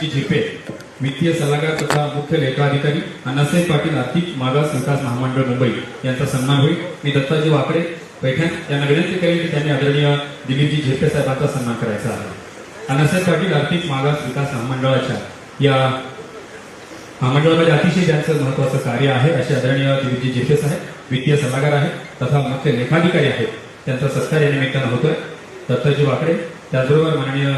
दिलीपजी झेपे. वित्तीय सल्लागार तथा मुख्य लेखाधिकारी अण्णासाहेब पाटील आर्थिक मागास विकास महामंडळ मुंबई यांचा सन्मान होईल. मी दत्ताजी वाकडे पैठण यांना विनंती करेल की त्यांनी आदरणीय दिलीपजी झेपे साहेबांचा सन्मान करायचा आहे. अण्णासाहेब पाटील आर्थिक मागास विकास महामंडळाच्या या महामंडळामध्ये अतिशय त्यांचं महत्वाचं कार्य आहे असे आदरणीय दिलीपजी झेपे साहेब वित्तीय सल्लागार आहेत तथा मुख्य लेखाधिकारी आहेत. त्यांचा सत्कार या निमित्तानं होतोय. दत्ताजी वाकडे त्याचबरोबर माननीय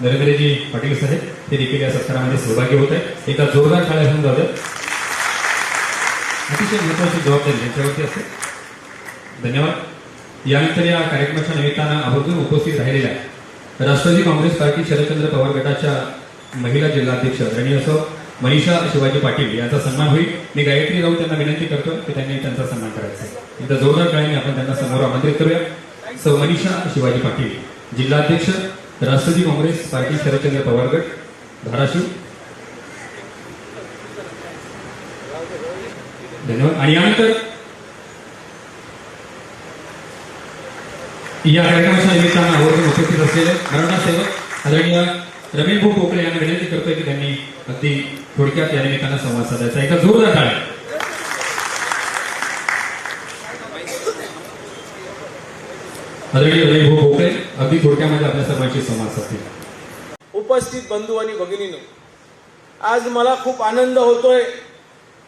नरेंद्रजी पाटील साहेब ते देखील या सत्कारामध्ये सहभागी होत आहे एका जोरदार टाळ्या होऊन जाऊ अतिशय महत्वाची जबाबदारी यांच्यावरती असते. धन्यवाद. यानंतर या कार्यक्रमाच्या निमित्तानं आवर्जून उपस्थित राहिलेल्या राष्ट्रवादी काँग्रेस पार्टी शरदचंद्र पवार गटाच्या महिला जिल्हाध्यक्ष आदरणीय असो मनीषा शिवाजी पाटील यांचा सन्मान होईल. मी गायत्री राऊत त्यांना विनंती करतो की त्यांनी त्यांचा सन्मान करायचा आहे. एकदा जोरदार टाळ्याने आपण त्यांना समोर आमंत्रित करूया. सौ मनीषा शिवाजी पाटील जिल्हाध्यक्ष राष्ट्रवादी काँग्रेस पार्टी शरदचंद्र पवार गट धाराशिव. धन्यवाद. आणि यानंतर या कार्यक्रमाच्या निमित्तानं आवर्जून उपस्थित असलेले मराठा सेवक आदरणीय रमेश भाऊ पोकळे यांना विनंती करतोय की त्यांनी अगदी थोडक्यात या निमित्तानं संवाद साधायचा. एका जोरदार टाळ्या आदरणीय रमेश भाऊ पोकळे अगदी थोडक्यामध्ये आपल्या सर्वांशी संवाद साधतील. उपस्थित बंधू आणि भगिनीनो आज मला खूप आनंद होतोय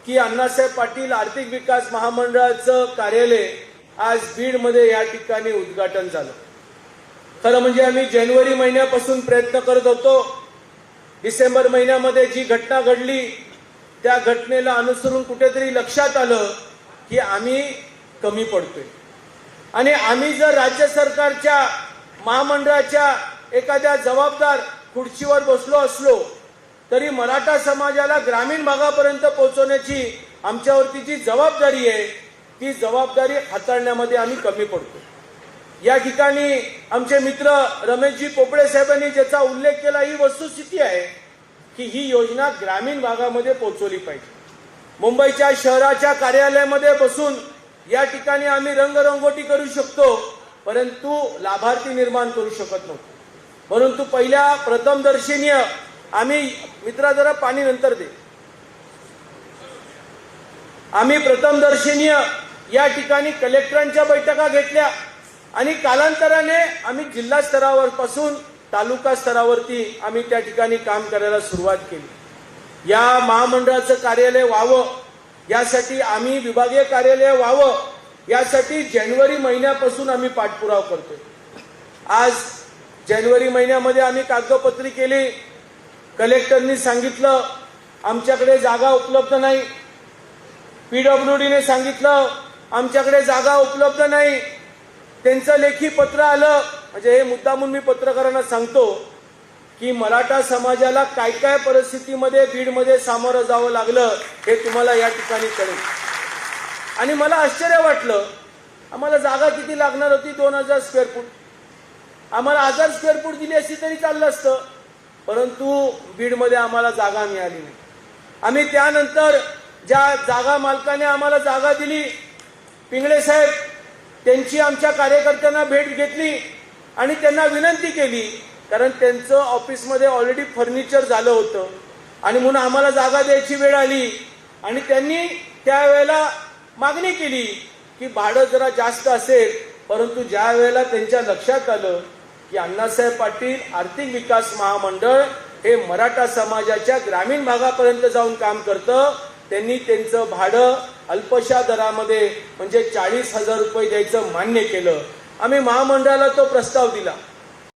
की अण्णासाहेब पाटील आर्थिक विकास महामंडळाचं कार्यालय आज बीडमध्ये या ठिकाणी उद्घाटन झालं. खरं म्हणजे आम्ही जानेवारी महिन्यापासून प्रयत्न करत होतो. डिसेंबर महिन्यामध्ये जी घटना घडली त्या घटनेला अनुसरून कुठेतरी लक्षात आलं की आम्ही कमी पडतोय. आणि आम्ही जर राज्य सरकारच्या महामंडळाच्या एखाद्या जबाबदार खुर्चीवर बसलो असलो तरी मराठा समाजाला ग्रामीण भागापर्यंत पोहोचवण्याची आमच्यावरती जी जबाबदारी आहे ती जबाबदारी हाताळण्यामध्ये आम्ही कमी पडतो. या ठिकाणी आमचे मित्र रमेशजी पोपळे साहेबांनी ज्याचा उल्लेख केला ही वस्तुस्थिती आहे की ही योजना ग्रामीण भागामध्ये पोहोचवली पाहिजे. मुंबईच्या शहराच्या कार्यालयामध्ये बसून या ठिकाणी आम्ही रंगरंगोटी करू शकतो परंतु लाभार्थी निर्माण करू शकत नव्हतो. परंतु पहिल्या प्रथम दर्शनीय आम्ही मित्रा जरा पाणी नंतर दे. आम्ही प्रथम दर्शनीय या ठिकाणी कलेक्टरांच्या बैठका घेतल्या आणि कालांतराने आम्ही जिल्हा स्तरावर पासून तालुका स्तरावरती आम्ही त्या ठिकाणी काम करायला सुरुवात केली. या महामंडळाचं कार्यालय व्हावं यासाठी आम्ही विभागीय कार्यालय व्हावं यासाठी जानेवारी महिन्यापासून आम्ही पाठपुरावा करतोय. आज जानेवारी महिन्यामध्ये आम्ही कागदपत्री केली. कलेक्टरनी सांगितलं आमच्याकडे जागा उपलब्ध नाही. पीडब्ल्यूडीने सांगितलं आमच्याकडे जागा उपलब्ध नाही. त्यांचं लेखी पत्र आलं. म्हणजे हे मुद्दामून मी पत्रकारांना सांगतो की मराठा समाजाला काय काय परिस्थितीमध्ये बीडमध्ये सामोरं जावं लागलं हे तुम्हाला या ठिकाणी कळेल. आणि मला आश्चर्य वाटलं. आम्हाला जागा किती लागणार होती? दोन हजार स्क्वेअर फूट आम्हाला हजार स्क्वेअर फूट दिली असती तरी चाललं असतं. परंतु बीडमध्ये आम्हाला जागा मिळाली नाही. आम्ही त्यानंतर ज्या जागा मालकाने आम्हाला जागा दिली पिंगळे साहेब त्यांची आमच्या कार्यकर्त्यांना भेट घेतली आणि त्यांना विनंती केली कारण त्यांचं ऑफिसमध्ये ऑलरेडी फर्निचर झालं होतं. आणि म्हणून आम्हाला जागा द्यायची वेळ आली. आणि त्यांनी त्यावेळेला मागणी केली की भाडं जरा जास्त असेल परंतु ज्या वेळेला त्यांच्या लक्षात आलं की अण्णासाहेब पाटील आर्थिक विकास महामंडळ हे मराठा समाजाच्या ग्रामीण भागापर्यंत जाऊन काम करतं त्यांनी त्यांचं भाडं अल्पशा दरामध्ये म्हणजे चाळीस हजार रुपये द्यायचं मान्य केलं. आम्ही महामंडळाला तो प्रस्ताव दिला.